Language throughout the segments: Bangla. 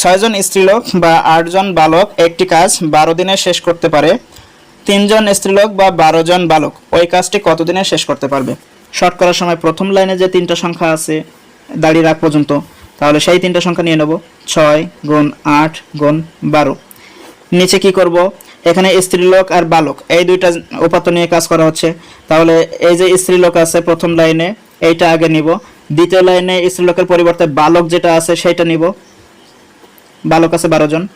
ছয়জন স্ত্রীলোক বা আটজন বালক একটি কাজ বারো দিনে শেষ করতে পারে। তিনজন স্ত্রীলোক বা বারো জন বালক, ওই কাজটি কতদিনে শেষ করতে পারবে? শর্ট করার সময় প্রথম লাইনে যে তিনটা সংখ্যা আছে দাঁড়িয়ে রাখ পর্যন্ত, তাহলে সেই তিনটা সংখ্যা নিয়ে নেব। ছয় গুণ আট গুণ বারো। নিচে কি করব? এখানে স্ত্রীলোক আর বালক, এই দুইটা উপাত্ত নিয়ে কাজ করা হচ্ছে। তাহলে এই যে স্ত্রীলোক আছে প্রথম লাইনে, এইটা আগে নিব। দ্বিতীয় লাইনে স্ত্রীলোকের পরিবর্তে বালক যেটা আছে, সেইটা নিব। বালক আছে বারো জন।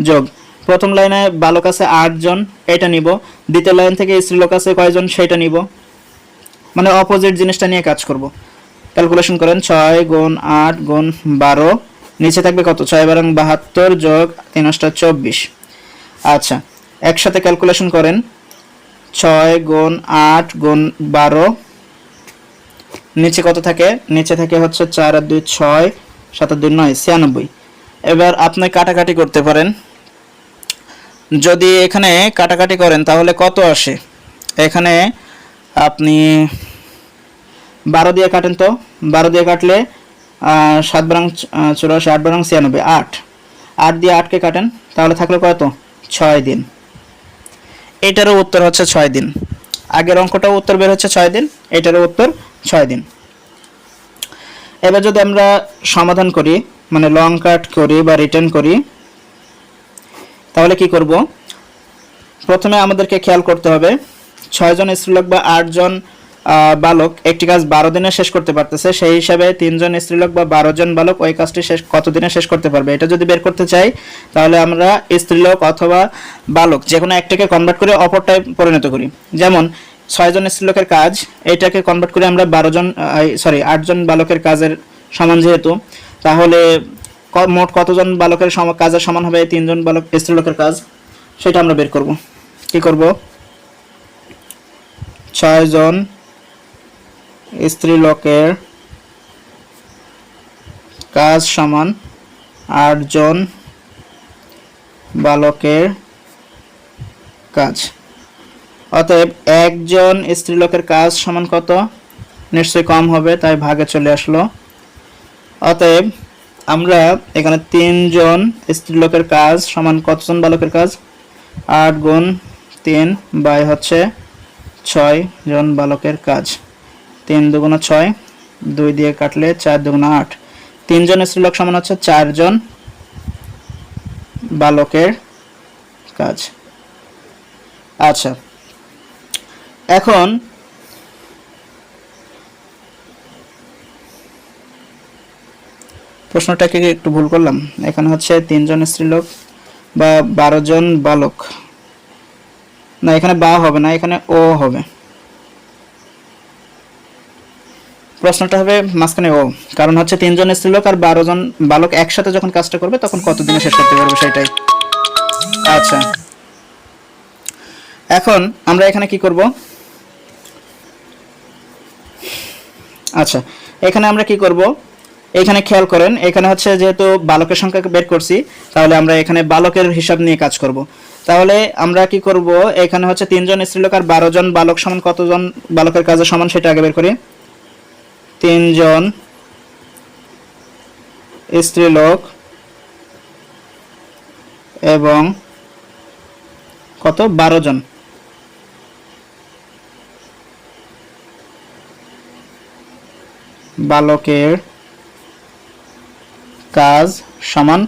যোগ। প্রথম লাইনে বালক আছে আট জন, এটা নিব। দ্বিতীয় লাইন থেকে স্ত্রীলোক আছে কয়জন সেটা নিব। মানে অপোজিট জিনিসটা নিয়ে কাজ করব। ক্যালকুলেশন করেন, ছয় গুণ আট গুণ বারো। নিচে থাকবে কত? ছয় বারং বাহাত্তর যোগ তিন অষ্টা চব্বিশ। আচ্ছা একসাথে ক্যালকুলেশন করেন। ছয় গুণ আট গুণ বারো। নিচে কত থাকে? নিচে থাকে হচ্ছে চার আর দুই ছয়, সাত আর দুই নয়, ছিয়ানব্বই। এবার আপনি কাটাকাটি করতে পারেন। যদি এখানে কাটাকাটি করেন, তাহলে কত আসে? এখানে আপনি বারো দিয়ে কাটেন তো। বারো দিয়ে কাটলে সাত বারাং চুরাশি, আট বারাং ছিয়ানব্বই, আট। আট দিয়ে আটকে কাটেন, তাহলে থাকল কত? ছয় দিন। এটারও উত্তর হচ্ছে ছয় দিন। আগের অঙ্কটাও উত্তর বের হচ্ছে ছয় দিন, এটারও উত্তর ছয় দিন। এবার যদি আমরা সমাধান করি মানে লং কাট করি বা রিটার্ন করি, তাহলে কি করব? প্রথমে আমাদেরকে খেয়াল করতে হবে ছয়জন স্ত্রীলোক বা আটজন বালক, একটি কাজ বারো দিনে শেষ করতে পারতেছে, সেই হিসাবে তিনজন স্ত্রীলোক বা বারো বালক ওই কাজটি শেষ কত শেষ করতে পারবে? এটা যদি বের করতে চাই, তাহলে আমরা স্ত্রীলোক অথবা বালক যে কোনো একটাকে কনভার্ট করে অপরটায় পরিণত করি। যেমন ছয়জন স্ত্রীলোকের কাজ এইটাকে কনভার্ট করে আমরা বারো জন সরি আটজন বালকের কাজের সমান যেহেতু তাহলে মোট কতজন বালকের কাজের সমান হবে? তিনজন বালক, স্ত্রীলোকের কাজ। সেটা আমরা বের করব। কি করব? ছয়জন স্ত্রীলোকের কাজ সমান আটজন বালকের কাজ। অতএব একজন স্ত্রীলোকের কাজ সমান কত? নিশ্চয়ই কম হবে, তাই ভাগে চলে আসলো। অতএব আমরা এখানে তিনজন স্ত্রীলোকের কাজ সমান কতজন বালকের কাজ? আট গুণ তিন বাই হচ্ছে ছয় জন বালকের কাজ। তিন দুগুণ ছয়, দুই দিয়ে কাটলে চার দুগুণ আট। তিনজন স্ত্রীলোক সমান হচ্ছে চারজন বালকের কাজ। আচ্ছা এখন প্রশ্নটাকে একটু ভুল করলাম। এখানে হচ্ছে তিনজন স্ত্রীলোক বা বারো জন বালক। না, এখানে বা হবে না, এখানে ও হবে। প্রশ্নটা হবে মাঝখানে ও। কারণ হচ্ছে তিনজন স্ত্রীলোক আর বারো জন বালক একসাথে যখন কাজটা করবে, তখন কতদিনে শেষ করতে পারবে সেটাই। আচ্ছা। এখন আমরা এখানে কি করব? আচ্ছা এখানে আমরা কি করব? এখানে খেয়াল করেন, এখানে হচ্ছে যেহেতু বালকের সংখ্যা বের করছি, তাহলে আমরা এখানে বালকের হিসাব নিয়ে কাজ করব। তাহলে আমরা কি করব, এখানে হচ্ছে তিনজন স্ত্রীলোক আর বারো জন বালক সমান কতজন বালকের কাজের সমান সেটা আগে বের করি। তিনজন স্ত্রীলোক এবং কত? বারো জন। বালকের কাজ সমান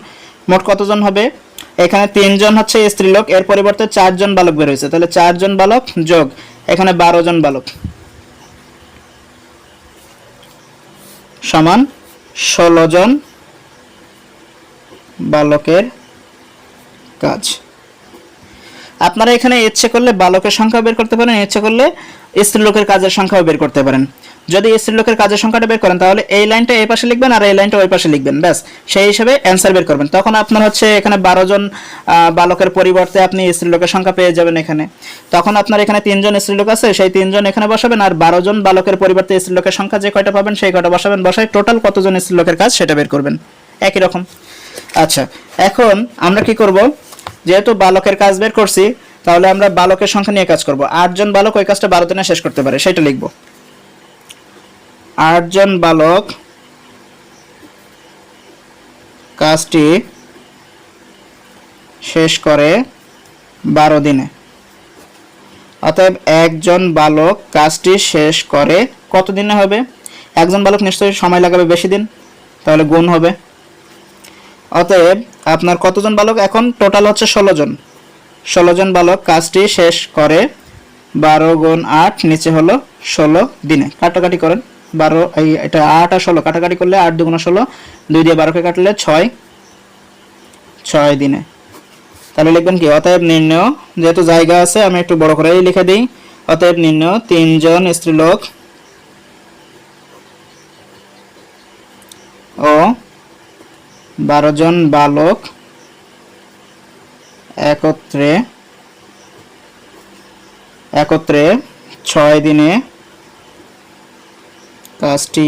মোট কতজন হবে? এখানে তিনজন হচ্ছে স্ত্রীলোক, এর পরিবর্তে চারজন বালক বের হয়েছে। তাহলে চারজন বালক যোগ, এখানে বারো জন বালক। সমান ষোলো জন বালকের কাজ। আপনারা এখানে ইচ্ছে করলে বালকের সংখ্যা বের করতে পারেন, ইচ্ছে করলে স্ত্রীলোকের কাজের সংখ্যাও বের করতে পারেন। যদি স্ত্রীলোকের কাজের সংখ্যাটা বের করেন, তাহলে এই লাইনটা এই পাশে লিখবেন আর এই লাইনটা ওই পাশে লিখবেন, ব্যাস। সেই হিসেবে অ্যান্সার বের করবেন। তখন আপনার হচ্ছে এখানে বারো জন বালকের পরিবর্তে আপনি স্ত্রীলোকের সংখ্যা পেয়ে যাবেন এখানে। তখন আপনার এখানে তিনজন স্ত্রীলোক আছে, সেই তিনজন এখানে বসাবেন আর বারো জন বালকের পরিবর্তে স্ত্রীলোকের সংখ্যা যে কয়টা পাবেন, সেই কয়টা বসাবেন, বসায় টোটাল কতজন স্ত্রীলোকের কাজ সেটা বের করবেন। একই রকম। আচ্ছা এখন আমরা কি করব? যেহেতু বালকের কাজ বের করছি, তাহলে আমরা বালকের সংখ্যা নিয়ে কাজ করব। আটজন বালক ওই কাজটা বারো দিনে শেষ করতে পারে, সেটা লিখব। আটজন বালক কাজটি শেষ করে বারো দিনে। অতএব একজন বালক কাজটি শেষ করে কত দিনে হবে? একজন বালক নিশ্চয়ই সময় লাগাবে বেশি দিন, তাহলে গুণ হবে। অতএব আপনার কতজন বালক? এখন টোটাল হচ্ছে ষোলো জন। ষোলো জন বালক কাজটি শেষ করে বারো গুণ আট, নিচে হলো ষোলো দিনে। কাটাকাটি করেন। বারো, এই এটা আট আর ষোলো। কাটাকাটি করলে আট দুগুণ ষোলো, দুই দিয়ে বারোকে কাটলে ছয় ছয় দিনে। তাহলে লিখবেন কি? অতএব নির্ণয়, যেহেতু জায়গা আছে, আমি একটু বড় করেই লিখে দিই। অতএব নির্ণয়, তিনজন স্ত্রীলোক ও বারো জন বালক একত্রে একত্রে ছয় দিনে কাজটি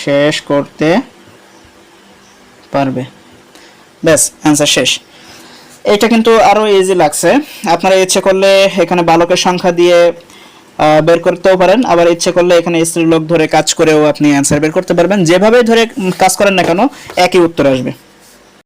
শেষ করতে পারবে। ব্যাস অ্যান্সার শেষ। এটা কিন্তু আরও ইজি লাগছে। আপনারা ইচ্ছে করলে এখানে বালকের সংখ্যা দিয়ে বের করতেও পারেন। আবার ইচ্ছে করলে এখানে স্ত্রীলোক ধরে কাজ করেও আপনি অ্যান্সার বের করতে পারবেন। যেভাবে ধরে কাজ করেন না কেন, একই উত্তর আসবে।